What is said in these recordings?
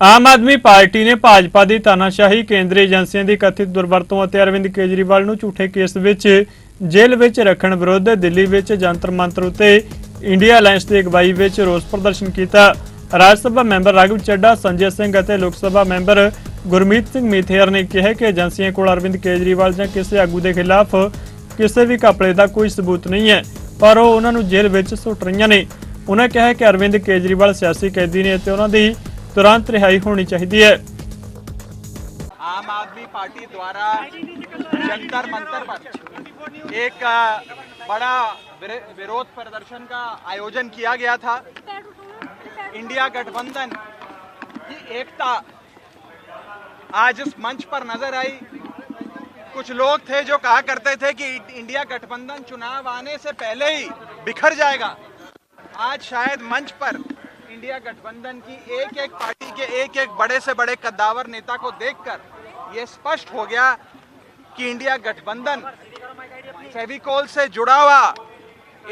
ਆਮ Aadmi party ਨੇ ਭਾਜਪਾ ਦੀ ਤਾਨਾਸ਼ਾਹੀ ਕੇਂਦਰੀ ਏਜੰਸੀਆਂ ਦੀ ਕਥਿਤ ਦੁਰਵਰਤੋਂ ਅਤੇ ਅਰਵਿੰਦ ਕੇਜਰੀਵਾਲ ਨੂੰ ਝੂਠੇ ਕੇਸ ਵਿੱਚ ਜੇਲ੍ਹ ਵਿੱਚ ਰੱਖਣ ਵਿਰੁੱਧ ਦਿੱਲੀ ਵਿੱਚ ਜੰਤਰ ਮੰਤਰ ਉਤੇ ਇੰਡੀਆ ਅਲਾਈਅੰਸ ਦੀ ਅਗਵਾਈ ਵਿੱਚ ਰੋਸ ਪ੍ਰਦਰਸ਼ਨ ਕੀਤਾ। ਰਾਜ ਸਭਾ ਮੈਂਬਰ ਰਾਘਵ ਚੱਡਾ ਸੰਜੇ ਸਿੰਘ ਅਤੇ ਲੋਕ ਸਭਾ ਮੈਂਬਰ ਗੁਰਮੀਤ ਸਿੰਘ ਮੀਥੇਰ ਨੇ ਕਿਹਾ ਕਿ ਏਜੰਸੀਆਂ ਕੋਲ ਅਰਵਿੰਦ ਕੇਜਰੀਵਾਲ ਜਾਂ ਕਿਸੇ ਆਗੂ ਦੇ ਖਿਲਾਫ ਕਿਸੇ ਵੀ ਘਪਲੇ ਦਾ ਕੋਈ ਸਬੂਤ ਨਹੀਂ ਹੈ, ਪਰ ਉਹ ਉਹਨਾਂ ਨੂੰ ਜੇਲ੍ਹ ਵਿੱਚ ਸੁੱਟ ਰਹੀਆਂ ਨੇ। ਉਹਨਾਂ ਕਿਹਾ ਕਿ ਅਰਵਿੰਦ ਕੇਜਰੀਵਾਲ ਸਿਆਸੀ ਕੈਦੀ ਨੇ ਅਤੇ ਉਹਨਾਂ ਦੀ ਤੁਰੰਤ ਰਿਹਾਈ ਹੋਣੀ ਚਾਹੀਦੀ ਹੈ आम आदमी पार्टी द्वारा जंतर मंतर पर एक अ, बड़ा विर- विरोध प्रदर्शन का आयोजन किया गया था इंडिया गठबंधन की एकता आज इस मंच पर नजर आई कुछ लोग थे जो कहा करते थे कि इंडिया गठबंधन चुनाव आने से पहले ही बिखर जाएगा आज शायद मंच पर इंडिया गठबंधन की एक एक पार्टी के एक एक बड़े से बड़े कद्दावर नेता को देखकर ये स्पष्ट हो गया कि इंडिया गठबंधन फेविकोल से जुड़ा हुआ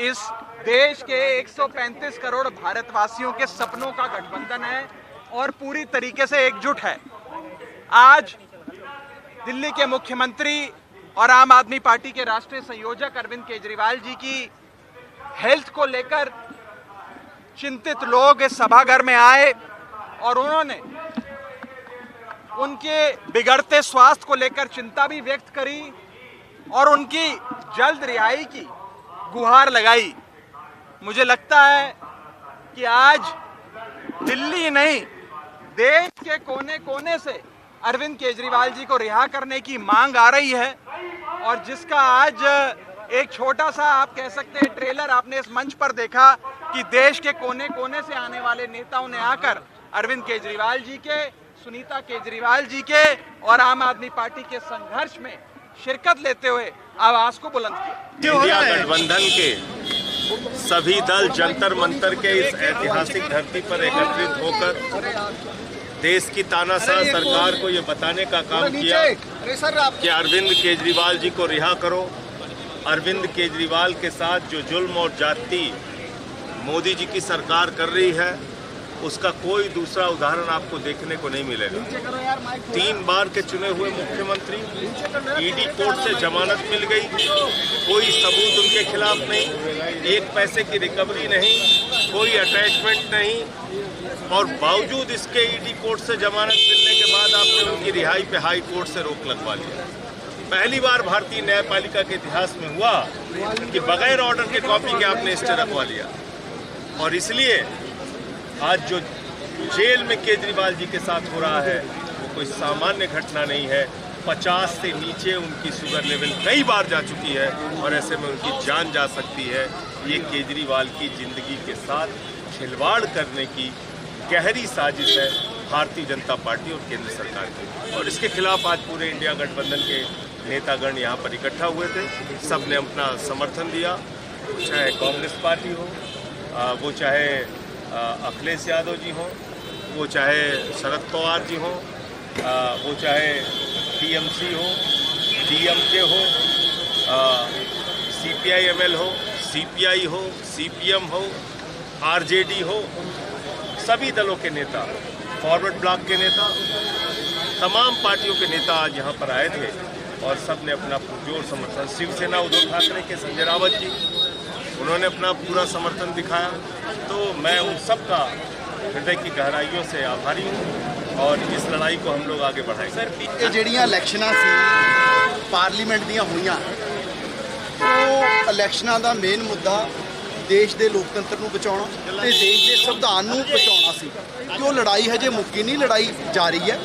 इस देश के 135 करोड़ भारतवासियों के सपनों का गठबंधन है और पूरी तरीके से एकजुट है। आज दिल्ली के मुख्यमंत्री और आम आदमी पार्टी के राष्ट्रीय संयोजक अरविंद केजरीवाल जी की हेल्थ को लेकर चिंतित लोग इस सभागार में आए और उन्होंने उनके बिगड़ते स्वास्थ्य को लेकर चिंता भी व्यक्त करी और उनकी जल्द रिहाई की गुहार लगाई। मुझे लगता है कि आज दिल्ली नहीं, देश के कोने कोने से अरविंद केजरीवाल जी को रिहा करने की मांग आ रही है और जिसका आज एक छोटा सा आप कह सकते हैं ट्रेलर आपने इस मंच पर देखा कि देश के कोने कोने से आने वाले नेताओं ने आकर अरविंद केजरीवाल जी के सुनीता केजरीवाल जी के और आम आदमी पार्टी के संघर्ष में शिरकत लेते हुए आवाज़ को बुलंद किया। गठबंधन के सभी दल जंतर मंतर के इस ऐतिहासिक धरती पर एकत्रित होकर देश की तानाशाह सरकार को ये बताने का काम किया कि अरविंद केजरीवाल जी को रिहा करो। अरविंद केजरीवाल के साथ जो जुल्म और जाति मोदी जी की सरकार कर रही है उसका कोई दूसरा उदाहरण आपको देखने को नहीं मिलेगा। तीन बार के चुने हुए मुख्यमंत्री ईडी कोर्ट से जमानत मिल गई। कोई सबूत उनके खिलाफ नहीं एक पैसे की रिकवरी नहीं कोई अटैचमेंट नहीं और बावजूद इसके ईडी कोर्ट से जमानत मिलने के बाद आपने उनकी रिहाई पे हाई कोर्ट से रोक लगवा लिया पहली बार भारतीय न्यायपालिका के इतिहास में हुआ कि बगैर ऑर्डर के कॉपी के आपने स्टे रखवा लिया। और इसलिए आज जो जेल में केजरीवाल जी के साथ हो रहा है, वो कोई सामान्य घटना नहीं है। पचास से नीचे उनकी शुगर लेवल कई बार जा चुकी है और ऐसे में उनकी जान जा सकती है। ये केजरीवाल की ज़िंदगी के साथ खिलवाड़ करने की गहरी साजिश है भारतीय जनता पार्टी और केंद्र सरकार की। और इसके खिलाफ आज पूरे इंडिया गठबंधन के नेतागण यहाँ पर इकट्ठा हुए थे। सबने अपना समर्थन दिया। चाहे कांग्रेस पार्टी हो वो चाहे अखिलेश यादव जी हों, वो चाहे शरद पवार जी हों वो चाहे टीएमसी हो, डीएमके हो सीपीआई एमएल हो, सीपीआई हो, सीपीएम हो, आरजेडी हो, सभी दलों के नेता, फॉरवर्ड ब्लॉक के नेता, तमाम पार्टियों के नेता आज यहाँ पर आए थे। और सब ने अपना पुरजोर समर्थन शिवसेना उद्धव ठाकरे के संजय रावत जी उन्होंने अपना पूरा समर्थन दिखाया तो मैं उन सब का हृदय की गहराइयों से आभारी हूँ और इस लड़ाई को हम लोग आगे बढ़ाएंगे ਇਹ ਜਿਹੜੀਆਂ ਇਲੈਕਸ਼ਨਾਂ ਸੀ ਪਾਰਲੀਮੈਂਟ ਦੀਆਂ ਹੋਈਆਂ ਉਹ ਇਲੈਕਸ਼ਨਾਂ ਦਾ ਮੇਨ ਮੁੱਦਾ ਦੇਸ਼ ਦੇ ਲੋਕਤੰਤਰ ਨੂੰ ਬਚਾਉਣਾ ਤੇ ਦੇਸ਼ ਦੇ ਸੰਵਿਧਾਨ ਨੂੰ ਬਚਾਉਣਾ ਸੀ ਕਿ ਉਹ ਲੜਾਈ ਹਜੇ ਮੁੱਕੀ ਨਹੀਂ ਲੜਾਈ ਜਾਰੀ ਹੈ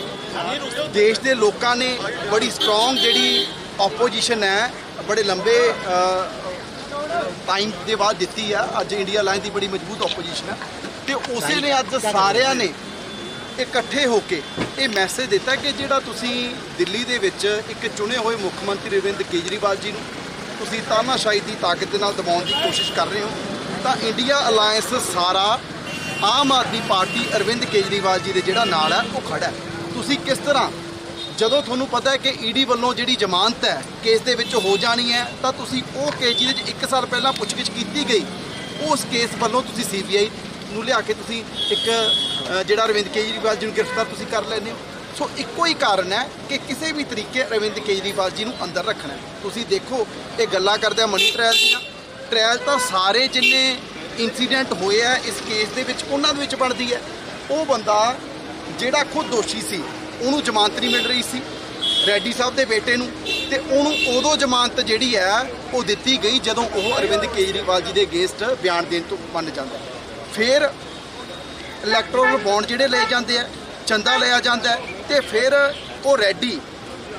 ਦੇਸ਼ ਦੇ ਲੋਕਾਂ ਨੇ ਬੜੀ ਸਟਰੋਂਗ ਜਿਹੜੀ ਆਪੋਜੀਸ਼ਨ ਹੈ, ਬੜੇ ਲੰਬੇ ਟਾਈਮ ਦੇ ਬਾਅਦ ਦਿੱਤੀ ਆ। ਅੱਜ ਇੰਡੀਆ ਲਾਈਨ ਦੀ ਬੜੀ ਮਜ਼ਬੂਤ ਆਪੋਜੀਸ਼ਨ ਹੈ ਤੇ ਉਸੇ ਨੇ ਅੱਜ ਸਾਰਿਆਂ ਨੇ ਇਕੱਠੇ ਹੋ ਕੇ ਇਹ ਮੈਸੇਜ ਦਿੱਤਾ ਕਿ ਜਿਹੜਾ ਤੁਸੀਂ ਦਿੱਲੀ ਦੇ ਵਿੱਚ ਇੱਕ ਚੁਣੇ ਹੋਏ ਮੁੱਖ ਮੰਤਰੀ ਅਰਵਿੰਦ ਕੇਜਰੀਵਾਲ ਜੀ ਨੂੰ ਤੁਸੀਂ ਤਾਨਾਸ਼ਾਹੀ ਦੀ ਤਾਕਤ ਦੇ ਨਾਲ ਦਬਾਉਣ ਦੀ ਕੋਸ਼ਿਸ਼ ਕਰ ਰਹੇ ਹੋ, ਤਾਂ ਇੰਡੀਆ ਅਲਾਈਅੰਸ ਸਾਰਾ ਆਮ ਆਦਮੀ ਪਾਰਟੀ ਅਰਵਿੰਦ ਕੇਜਰੀਵਾਲ ਜੀ ਦੇ ਜਿਹੜਾ ਨਾਲ ਹੈ ਉਹ ਖੜਾ ਹੈ। ਤੁਸੀਂ ਕਿਸ ਤਰ੍ਹਾਂ? ਜਦੋਂ ਤੁਹਾਨੂੰ ਪਤਾ ਹੈ ਕਿ ਈਡੀ ਵੱਲੋਂ ਜਿਹੜੀ ਜ਼ਮਾਨਤ ਹੈ ਕੇਸ ਦੇ ਵਿੱਚ ਹੋ ਜਾਣੀ ਹੈ, ਤਾਂ ਤੁਸੀਂ ਉਹ ਕੇਸ ਜਿਹਦੇ ਵਿੱਚ 1 ਸਾਲ ਪਹਿਲਾਂ ਪੁੱਛਗਿੱਛ ਕੀਤੀ ਗਈ, ਉਸ ਕੇਸ ਵੱਲੋਂ ਤੁਸੀਂ ਸੀਬੀਆਈ ਨੂੰ ਲਿਆ ਕੇ ਤੁਸੀਂ ਇੱਕ ਜਿਹੜਾ ਅਰਵਿੰਦ ਕੇਜਰੀਵਾਲ ਜੀ ਨੂੰ ਗ੍ਰਿਫਤਾਰ ਤੁਸੀਂ ਕਰ ਲੈਂਦੇ ਹੋ। ਸੋ ਇੱਕੋ ਹੀ ਕਾਰਨ ਹੈ ਕਿ ਕਿਸੇ ਵੀ ਤਰੀਕੇ ਅਰਵਿੰਦ ਕੇਜਰੀਵਾਲ ਜੀ ਨੂੰ ਅੰਦਰ ਰੱਖਣਾ ਤੁਸੀਂ ਦੇਖੋ, ਇਹ ਗੱਲਾਂ ਕਰਦੇ ਆ ਮਨੀ ਟ੍ਰਾਇਲ ਦੀਆਂ। ਟ੍ਰਾਇਲ ਤਾਂ ਸਾਰੇ ਜਿੰਨੇ ਇਨਸੀਡੈਂਟ ਹੋਏ ਆ ਇਸ ਕੇਸ ਦੇ ਵਿੱਚ, ਉਹਨਾਂ ਦੇ ਵਿੱਚ ਬਣਦੀ ਹੈ। ਉਹ ਬੰਦਾ ਜਿਹੜਾ ਖੁਦ ਦੋਸ਼ੀ ਸੀ, ਉਹਨੂੰ ਜ਼ਮਾਨਤ ਨਹੀਂ ਮਿਲ ਰਹੀ ਸੀ। ਰੈਡੀ ਸਾਹਿਬ ਦੇ ਬੇਟੇ ਨੂੰ ਤੇ ਉਹਨੂੰ ਉਦੋਂ ਜ਼ਮਾਨਤ ਜਿਹੜੀ ਹੈ, ਉਹ ਦਿੱਤੀ ਗਈ ਜਦੋਂ ਉਹ ਅਰਵਿੰਦ ਕੇਜਰੀਵਾਲ ਜੀ ਦੇ ਅਗੇਂਸਟ ਬਿਆਨ ਦੇਣ ਤੋਂ ਮੰਨ ਜਾਂਦਾ। ਫਿਰ ਇਲੈਕਟ੍ਰੋਨਲ ਬੌਂਡ ਜਿਹੜੇ ਲਏ ਜਾਂਦੇ ਆ, ਚੰਦਾ ਲਿਆ ਜਾਂਦਾ ਹੈ ਤੇ ਫਿਰ ਉਹ ਰੈਡੀ,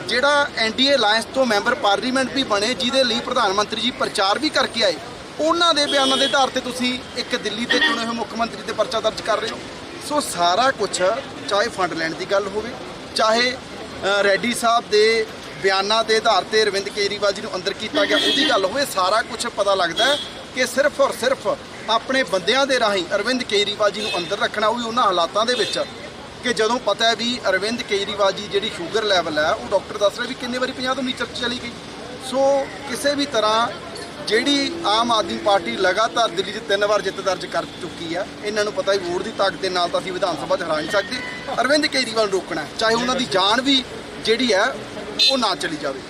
ਜਿਹੜਾ ਐਨਡੀਏ ਅਲਾਈਅੰਸ ਤੋਂ ਮੈਂਬਰ ਪਾਰਲੀਮੈਂਟ ਵੀ ਬਣੇ, ਜਿਹਦੇ ਲਈ ਪ੍ਰਧਾਨ ਮੰਤਰੀ ਜੀ ਪ੍ਰਚਾਰ ਵੀ ਕਰਕੇ ਆਏ। ਉਹਨਾਂ ਦੇ ਬਿਆਨਾਂ ਦੇ ਆਧਾਰ ਤੇ ਤੁਸੀਂ ਇੱਕ ਦਿੱਲੀ ਦੇ ਚੁਣੇ ਹੋਏ ਮੁੱਖ ਮੰਤਰੀ ਤੇ ਪਰਚਾ ਦਰਜ ਕਰ ਰਹੇ ਹੋ। ਸੋ ਸਾਰਾ ਕੁਝ ਚਾਹੇ ਫੰਡ ਲੈਣ ਦੀ ਗੱਲ ਹੋਵੇ, ਚਾਹੇ ਰੈਡੀ ਸਾਹਿਬ ਦੇ ਬਿਆਨਾਂ ਦੇ ਆਧਾਰ ਤੇ ਅਰਵਿੰਦ ਕੇਜਰੀਵਾਲ ਜੀ ਨੂੰ ਅੰਦਰ ਕੀਤਾ ਗਿਆ, ਉਹਦੀ ਗੱਲ ਹੋਵੇ, ਸਾਰਾ ਕੁਝ ਪਤਾ ਲੱਗਦਾ ਕਿ ਸਿਰਫ ਔਰ ਸਿਰਫ ਆਪਣੇ ਬੰਦਿਆਂ ਦੇ ਰਾਹੀਂ ਅਰਵਿੰਦ ਕੇਜਰੀਵਾਲ ਜੀ ਨੂੰ ਅੰਦਰ ਰੱਖਣਾ, ਉਹ ਵੀ ਉਹਨਾਂ ਹਾਲਾਤਾਂ ਦੇ ਵਿੱਚ ਕਿ ਜਦੋਂ ਪਤਾ ਹੈ ਵੀ ਅਰਵਿੰਦ ਕੇਜਰੀਵਾਲ ਜੀ ਜਿਹੜੀ ਸ਼ੂਗਰ ਲੈਵਲ ਹੈ, ਉਹ ਡਾਕਟਰ ਦੱਸ ਰਿਹਾ ਵੀ ਕਿੰਨੇ ਵਾਰੀ 50 ਤੋਂ ਨੀਚੇ ਚਲੀ ਗਈ। ਸੋ ਕਿਸੇ ਵੀ ਤਰ੍ਹਾਂ ਜਿਹੜੀ ਆਮ ਆਦਮੀ ਪਾਰਟੀ ਲਗਾਤਾਰ ਦਿੱਲੀ 'ਚ ਤਿੰਨ ਵਾਰ ਜਿੱਤ ਦਰਜ ਕਰ ਚੁੱਕੀ ਹੈ ਇਹਨਾਂ ਨੂੰ ਪਤਾ ਹੈ ਵੋਟ ਦੀ ਤਾਕਤ ਦੇ ਨਾਲ ਤਾਂ ਅਸੀਂ ਵਿਧਾਨ ਸਭਾ 'ਚ ਹਰਾ ਨਹੀਂ ਸਕਦੇ। ਅਰਵਿੰਦ ਕੇਜਰੀਵਾਲ ਰੋਕਣਾ ਚਾਹੇ ਉਹਨਾਂ ਦੀ ਜਾਨ ਵੀ ਜਿਹੜੀ ਹੈ, ਉਹ ਨਾ ਚਲੀ ਜਾਵੇ।